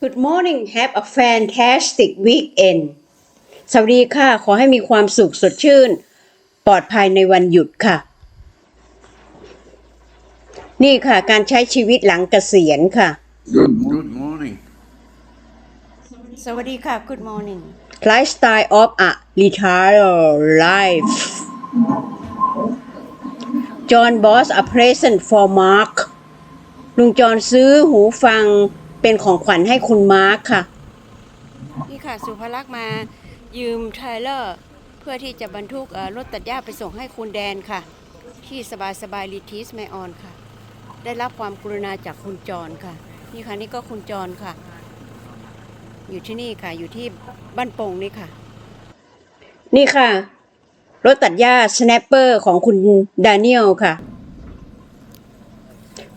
Good morning have a fantastic weekend สวัสดีค่ะ ขอให้มีความสุขสดชื่น ปลอดภัยในวันหยุดค่ะ นี่ค่ะ การใช้ชีวิตหลังเกษียณค่ะ Good, good morning. สวัสดีค่ะ Good morning Lifestyle of a retired life John bought a present for Mark ลุงจอนซื้อหูฟัง เป็นของขวัญให้คุณมาร์คค่ะ นี่ค่ะสุภลักษณ์มายืมเทรลเลอร์ เพื่อที่จะบรรทุกเอ่อรถตัดหญ้าไปส่งให้คุณแดนค่ะ ที่สบายสบายรีทีสแมออนค่ะ ได้รับความกรุณาจากคุณจรค่ะ นี่ค่ะนี่ก็คุณจรค่ะ อยู่ที่นี่ค่ะ อยู่ที่บ้านโป่งนี่ค่ะ นี่ค่ะ รถตัดหญ้า Snapper ของคุณดานิเอลค่ะ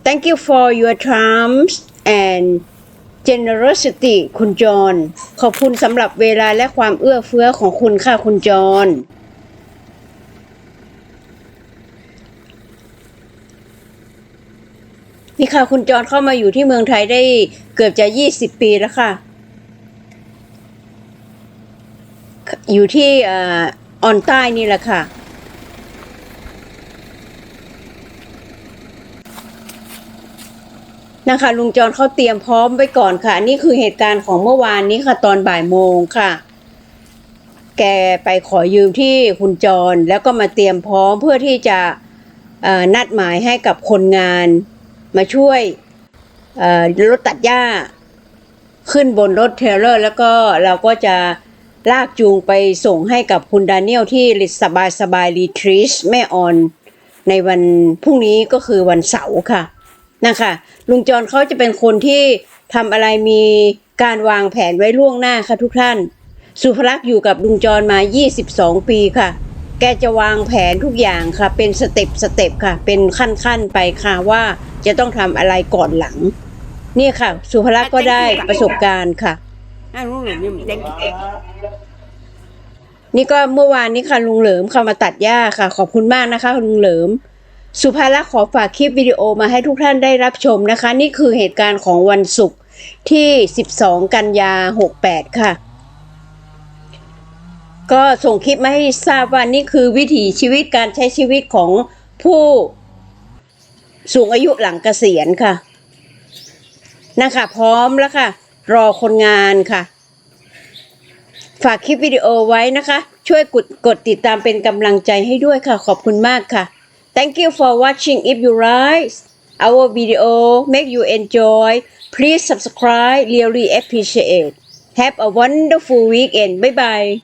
Thank you for your charms and generosity คุณจร ขอบคุณสำหรับเวลาและความเอื้อเฟื้อของคุณค่ะคุณจร นี่ค่ะคุณจรเข้ามาอยู่ที่เมืองไทยได้เกือบจะ 20 ปีแล้วค่ะ อยู่ที่อ่อออนใต้นี่แหละค่ะ นะคะ ลุงจรเขาเตรียมพร้อมไว้ก่อนค่ะ นี่คือเหตุการณ์ของเมื่อวานนี้ค่ะ ตอนบ่ายโมงค่ะ แกไปขอยืมที่คุณจรแล้วก็มาเตรียมพร้อมเพื่อที่จะนัดหมายให้กับคนงาน มาช่วยรถตัดหญ้า ขึ้นบนรถเทรลเลอร์ แล้วก็เราก็จะลากจูงไปส่งให้กับคุณดานิเอลที่สบายสบายรีทรีสแม่ออน ในวันพรุ่งนี้ก็คือวันเสาร์ค่ะ นะคะลุงจรเขาจะเป็นคนที่ทำอะไรมีการวางแผนไว้ล่วงหน้าค่ะทุกท่าน สุภลักษ์อยู่กับลุงจรมา 22 ปีค่ะ แกจะวางแผนทุกอย่างค่ะ เป็นสเต็ปสเต็ปค่ะ เป็นขั้นๆไปค่ะว่าจะต้องทำอะไรก่อนหลัง นี่ค่ะ สุภลักษ์ก็ได้ประสบการณ์ค่ะอ่าลุงหลุมนี่เด็กนี่ก็เมื่อวานนี้ค่ะลุงเหลิมเข้ามาตัดหญ้าค่ะ ขอบคุณมากนะคะลุงเหลิม สุภาลักษ์ขอฝากคลิปวิดีโอมาให้ทุกท่านได้รับชมนะคะ นี่คือเหตุการณ์ของวันศุกร์ที่ 12 กันยา 68 ค่ะ ก็ส่งคลิปมาให้ทราบว่านี่คือวิถีชีวิตการใช้ชีวิตของผู้สูงอายุหลังเกษียณค่ะนะคะพร้อมแล้วค่ะ รอคนงานค่ะ ฝากคลิปวิดีโอไว้นะคะ ช่วยกดกดติดตามเป็นกำลังใจให้ด้วยค่ะ ขอบคุณมากค่ะ Thank you for watching. If you like our video make you enjoy please subscribe. Really appreciate. Have a wonderful weekend. Bye bye